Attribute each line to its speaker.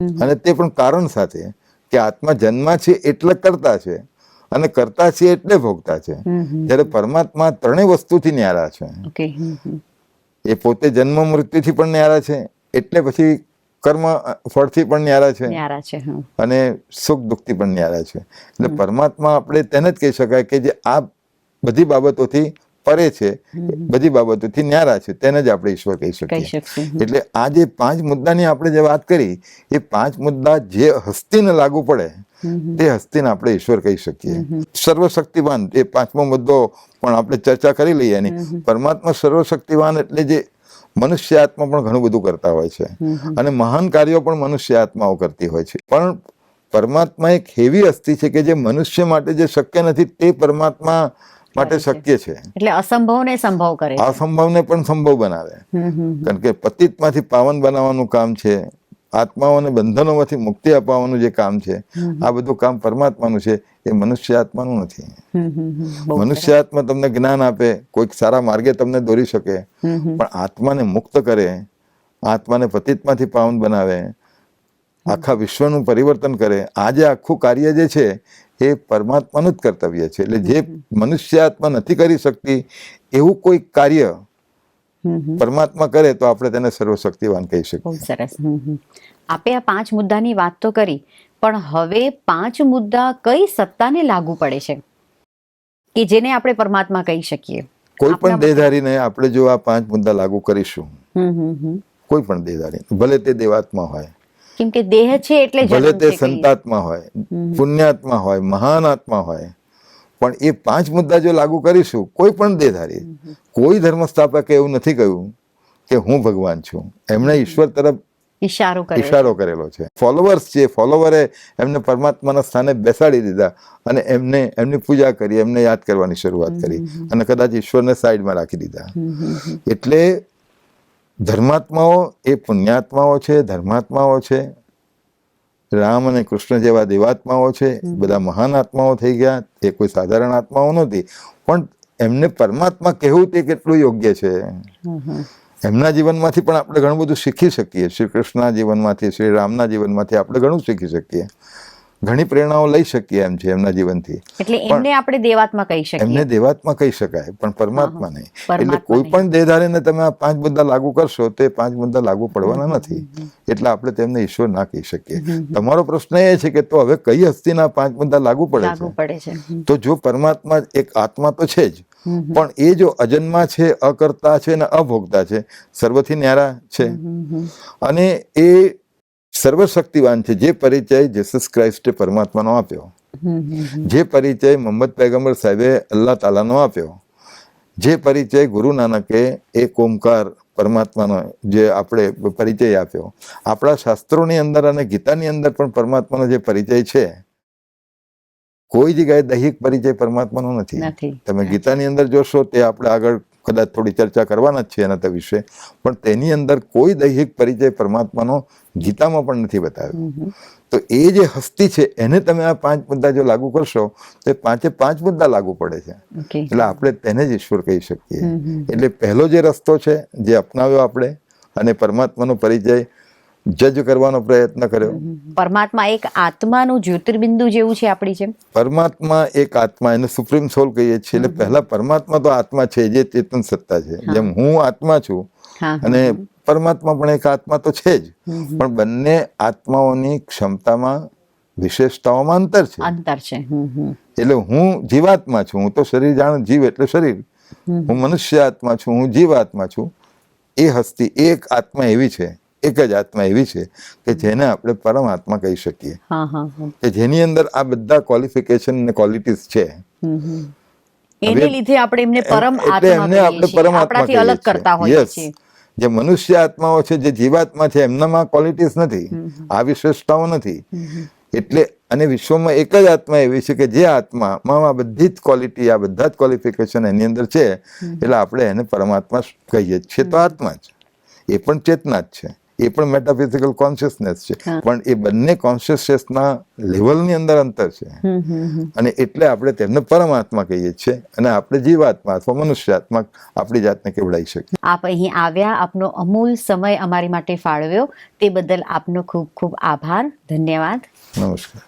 Speaker 1: અને તે પણ કારણ સાથે કે આત્મા જન્મા છે એટલે કરતા છે અને કરતા છે એટલે ભોગતા છે. જ્યારે પરમાત્મા ત્રણેય વસ્તુથી ન્યારા છે. એ પોતે જન્મ મૃત્યુથી પણ ન્યારા છે એટલે પછી કર્મ ફળથી પણ ન્યારા છે. અને સુખ દુઃખથી પણ ન્યારા છે. એટલે પરમાત્મા આપણે તેને જ કહી શકાય કે જે આ બધી બાબતોથી પરે છે બધી બાબતોથી ન્યારા છે તેને જ આપણે ઈશ્વર કહી શકીએ. એટલે આ જે પાંચ મુદ્દાની આપણે જે વાત કરી એ પાંચ મુદ્દા જે હસ્તીને લાગુ પડે તે હસ્તીને આપણે ઈશ્વર કહી શકીએ. સર્વશક્તિવાન એ પાંચમો મુદ્દો પણ આપણે ચર્ચા કરી લઈએ એની. પરમાત્મા સર્વશક્તિવાન એટલે જે મનુષ્ય આત્મા પણ ઘણું બધું કરતા હોય છે. અને મહાન કાર્યો પણ મનુષ્ય આત્માઓ કરતી હોય છે. પણ પરમાત્મા એક એવી હસ્તી છે કે જે મનુષ્ય માટે જે શક્ય નથી તે પરમાત્મા માટે શક્ય છે.
Speaker 2: એટલે અસંભવને સંભવ કરે
Speaker 1: અસંભવને પણ સંભવ બનાવે. કારણ કે પતિતમાંથી પાવન બનાવવાનું કામ છે આત્માઓને બંધનોમાંથી મુક્તિ અપાવવાનું જે કામ છે આ બધું કામ પરમાત્માનું છે એ મનુષ્ય આત્માનું નથી મનુષ્ય આત્મા તમને જ્ઞાન આપે કોઈક સારા માર્ગે તમને દોરી શકે. પણ આત્માને મુક્ત કરે આત્માને પતિતમાંથી પાવન બનાવે આખા વિશ્વનું પરિવર્તન કરે આજે આખું કાર્ય જે છે એ પરમાત્માનું જ કર્તવ્ય છે એટલે જે મનુષ્ય આત્મા નથી કરી શકતી એવું કોઈ કાર્ય. પરમાત્મા કરે તો આપણે તેને સર્વશક્તિવાન કહી શકીએ
Speaker 2: બહુ સરસ. આપે આ પાંચ મુદ્દાની વાત તો કરી પણ હવે પાંચ મુદ્દા કઈ સત્તાને લાગુ પડે છે કે જેને આપણે પરમાત્મા કહી શકીએ
Speaker 1: કોઈ પણ દેહધારીને આપણે જો આ પાંચ મુદ્દા લાગુ કરીશું. કોઈ પણ દેહધારી ભલે તે દેવાત્મા હોય
Speaker 2: કેમ કે દેહ છે એટલે
Speaker 1: ભલે તે સંતાત્મા હોય પુણ્યાત્મા હોય મહાન આત્મા હોય પણ એ પાંચ મુદ્દા જો લાગુ કરીશું કોઈ પણ દેહધારી કોઈ ધર્મ સ્થાપકે એવું નથી કહ્યું કે હું ભગવાન છું. એમણે ઈશ્વર તરફ
Speaker 2: ઈશારો
Speaker 1: ઈશારો કરેલો છે. ફોલોવર્સ છે ફોલોવરે એમને પરમાત્માના સ્થાને બેસાડી દીધા અને એમને એમની પૂજા કરી એમને યાદ કરવાની શરૂઆત કરી અને કદાચ ઈશ્વરને સાઈડમાં રાખી દીધા. એટલે ધર્માત્માઓ એ પુણ્યાત્માઓ છે ધર્માત્માઓ છે. રામ અને કૃષ્ણ જેવા દેવાત્માઓ છે બધા મહાન આત્માઓ થઈ ગયા. એ કોઈ સાધારણ આત્માઓ નથી. પણ એમને પરમાત્મા કહેવું તે કેટલું યોગ્ય છે. એમના જીવનમાંથી પણ આપણે ઘણું બધું શીખી શકીએ. શ્રી કૃષ્ણના જીવનમાંથી શ્રી રામના જીવનમાંથી આપણે ઘણું શીખી શકીએ. ઘણી પ્રેરણાઓ લઈ શકીએ એમ છે એમના જીવનથી.
Speaker 2: એટલે એમને આપણે દેવાત્મા કહી શકીએ.
Speaker 1: એમને દેવાત્મા કહી શકાય પણ પરમાત્મા નહીં. એટલે કોઈ પણ દેહધારીને તમે આ પાંચ મુદ્દા લાગુ કરશો તે પાંચ મુદ્દા લાગુ પડવાના નથી. એટલે આપણે તેમને ઈશ્વર ના કહી શકીએ. તમારો પ્રશ્ન એ છે કે તો હવે કઈ હસ્તીના પાંચ મુદ્દા લાગુ પડે છે? તો જો પરમાત્મા એક આત્મા તો છે જ પણ એ જો અજન્મા છે અકર્તા છે અને અભોગતા છે સર્વથી ન્યારા છે. અને એ સર્વશક્તિવાન છે. જે પરિચય જીસસ ક્રાઇસ્ટે પરમાત્માનો આપ્યો. જે પરિચય મોહમ્મદ પૈગંબર સાહેબે અલ્લાહ તાલાનો આપ્યો. જે પરિચય ગુરુ નાનકે એક ઓમકાર પરમાત્માનો જે આપણે પરિચય આપ્યો. આપણા શાસ્ત્રોની અંદર અને ગીતાની અંદર પણ પરમાત્માનો જે પરિચય છે. કોઈ જગ્યાએ દૈહિક પરિચય પરમાત્માનો નથી. તમે ગીતાની અંદર જોશો તે આપણે આગળ કદાચ થોડી ચર્ચા કરવાના જ છે એના વિશે પણ તેની અંદર કોઈ દૈહિક પરિચય પરમાત્માનો ગીતામાં પણ નથી બતાવ્યો. તો એ જે હસ્તી છે એને તમે આ પાંચ મુદ્દા જો લાગુ કરશો તો એ પાંચે પાંચ મુદ્દા લાગુ પડે છે એટલે આપણે તેને જ ઈશ્વર કહી શકીએ. એટલે પહેલો જે રસ્તો છે જે અપનાવ્યો આપણે અને પરમાત્માનો પરિચય જજ કરવાનો પ્રયત્ન કર્યો.
Speaker 2: પરમાત્મા એક આત્માનું જ્યોતિર્બિંદુ જેવું છે આપણી જેમ?
Speaker 1: પરમાત્મા એક આત્મા એને સુપ્રીમ સોલ કહીએ છીએ. એટલે પહેલા પરમાત્મા તો આત્મા છે જે ચેતન સત્તા છે. જેમ હું આત્મા છું અને પરમાત્મા પણ એક આત્મા તો છે જ. પણ બંને આત્માઓની ક્ષમતામાં વિશેષતાઓમાં અંતર છે.
Speaker 2: અંતર છે.
Speaker 1: એટલે હું જીવાત્મા છું. હું તો શરીર જાણ જીવ એટલે શરીર. હું મનુષ્ય આત્મા છું હું જીવાત્મા છું. એ હસ્તી એક આત્મા એવી છે. એક જ આત્મા એવી છે કે જેને આપણે પરમાત્મા કહી શકીએ. કે જેની અંદર આ બધા ક્વોલિફિકેશન ને ક્વોલિટીઝ છે.
Speaker 2: એને લીધે આપણે એમને પરમ આત્મા
Speaker 1: એમને આપણે પરમાત્મા
Speaker 2: અલગ કરતા હોઈએ છીએ.
Speaker 1: જે મનુષ્ય આત્માઓ છે જે જીવાત્મા છે એમનામાં ક્વોલિટીઝ નથી. આ વિશેષતાઓ નથી. એટલે અને વિશ્વમાં એક જ આત્મા એવી છે કે જે આત્મામાં આ બધી જ ક્વોલિટી આ બધા જ ક્વોલિફિકેશન એની અંદર છે. એટલે આપણે એને પરમાત્મા કહીએ છીએ. તો આત્મા જ. એ પણ ચેતના જ છે. એ પણ મેટાફિઝિકલ કોન્શિયસનેસ છે. પણ એ બંને કોન્શિયસનેસના લેવલની અંદર અંતર છે. અને એટલે આપણે તેમને પરમાત્મા કહીએ છીએ અને આપણે જીવાત્મા અથવા મનુષ્યાત્મા આપણી જાતને કેવડાવી શકીએ.
Speaker 2: આપ અહીં આવ્યા આપનો અમૂલ સમય અમારી માટે ફાળવ્યો. તે બદલ આપનો ખૂબ ખૂબ આભાર. ધન્યવાદ.
Speaker 1: નમસ્કાર.